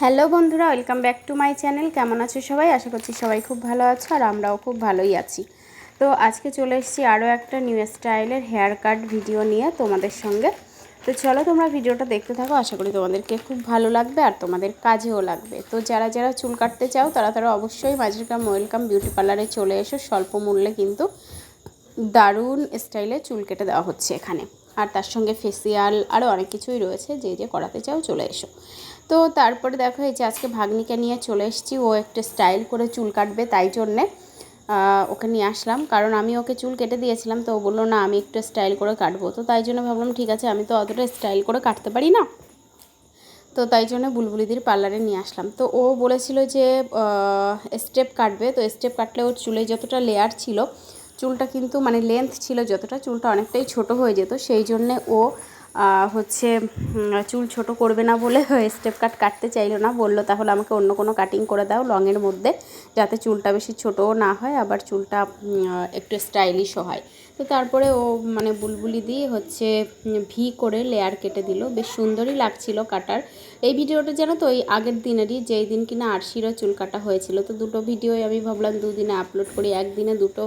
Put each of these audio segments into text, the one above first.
Hello বন্ধুরা, welcome back to my channel. কেমন আছো সবাই? আশা করছি সবাই খুব ভালো আছো আর আমরাও খুব ভালোই আছি। তো আজকে চলে এসেছি আরও একটা নিউ স্টাইলের হেয়ার কাট ভিডিও নিয়ে তোমাদের সঙ্গে। তো চলো তোমরা ভিডিওটা দেখতে থাকো, আশা করি তোমাদেরকে খুব ভালো লাগবে আর তোমাদের কাজেও লাগবে। তো যারা যারা চুল কাটতে চাও, তারা তারা অবশ্যই মাঝেরকাম ওয়েলকাম বিউটি পার্লারে চলে এসো। স্বল্প মূল্যে কিন্তু দারুণ স্টাইলে চুল কেটে দেওয়া হচ্ছে এখানে। আর তার সঙ্গে ফেসিয়াল আরও অনেক কিছুই রয়েছে, যে যে করাতে চাও চলে এসো। তো তারপরে দেখো এই যে আজকে ভাগ্নিকে নিয়ে চলে এসেছি। ও একটা স্টাইল করে চুল কাটবে তাই জন্যে ওকে নিয়ে আসলাম। কারণ আমি ওকে চুল কেটে দিয়েছিলাম তো ও বলল, না, আমি একটু স্টাইল করে কাটবো। তো তাই জন্য ভাবলাম, ঠিক আছে, আমি তো অতটা স্টাইল করে কাটতে পারি না। তো তাই জন্য বুলবুলিদির পার্লারে নিয়ে আসলাম। তো ও বলেছিল যে স্টেপ কাটবে। তো স্টেপ কাটলে ওর চুলে যতটা লেয়ার ছিল চুলটা কিন্তু মানে লেন্থ ছিল যতটা চুলটা অনেকটাই ছোট হয়ে যেত সেই জন্যে ও হচ্ছে চুল ছোট করবে না বলে স্টেপ কাট কাটতে চাইলো না। বলল, তাহলে আমাকে অন্য কোনো কাটিং করে দাও লংয়ের মধ্যে, যাতে চুলটা বেশি ছোটও না হয়, আবার চুলটা একটু স্টাইলিশও হয়। তো তারপরে ও মানে বুলবুলি দিয়ে হচ্ছে ভি করে লেয়ার কেটে দিল। বেশ সুন্দরই লাগছিল কাটার। এই ভিডিওটা যেন তো ওই আগের দিনেরই, যেই দিন কিনা আরশিরও চুল কাটা হয়েছিল। তো দুটো ভিডিওই আমি ভাবলাম দুদিনে আপলোড করি। একদিনে দুটো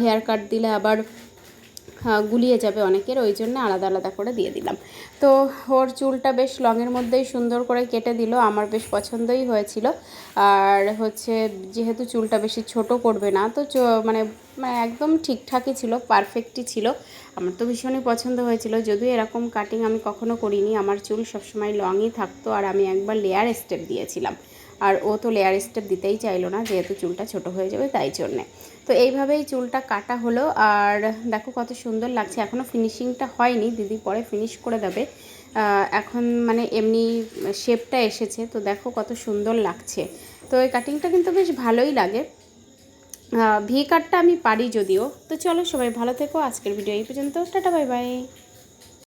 হেয়ার কাট দিলে আবার গুলিয়ে যাবে অনেকের, ওই জন্য আলাদা আলাদা করে দিয়ে দিলাম। তো ওর চুলটা বেশ লংয়ের মধ্যেই সুন্দর করে কেটে দিল, আমার বেশ পছন্দই হয়েছিল। আর হচ্ছে যেহেতু চুলটা বেশি ছোট করবে না, তো মানে মানে একদম ঠিকঠাকই ছিল পারফেক্টই ছিল। আমার তো ভীষণই পছন্দ হয়েছিল, যদিও এরকম কাটিং আমি কখনো করিনি। আমার চুল সবসময় লংই থাকতো, আর আমি একবার লেয়ার স্টেপ দিয়েছিলাম। আর ও তো লেয়ার স্টেপ দিতেই চাইলো না, যেহেতু চুলটা ছোট হয়ে যাবে তাই জন্যে। তো এইভাবেই চুলটা কাটা হলো, আর দেখো কত সুন্দর লাগছে এখনও ফিনিশিংটা হয়নি, দিদি পরে ফিনিশ করে দেবে। এখন মানে এমনি শেপটা এসেছে, তো দেখো কত সুন্দর লাগছে। তো এই কাটিংটা কিন্তু বেশ ভালোই লাগে। ভি কাটটা আমি পারি যদিও। তো চলো সবাই ভালো থেকো, আজকের ভিডিও এই পর্যন্ত, টাটা বাই বাই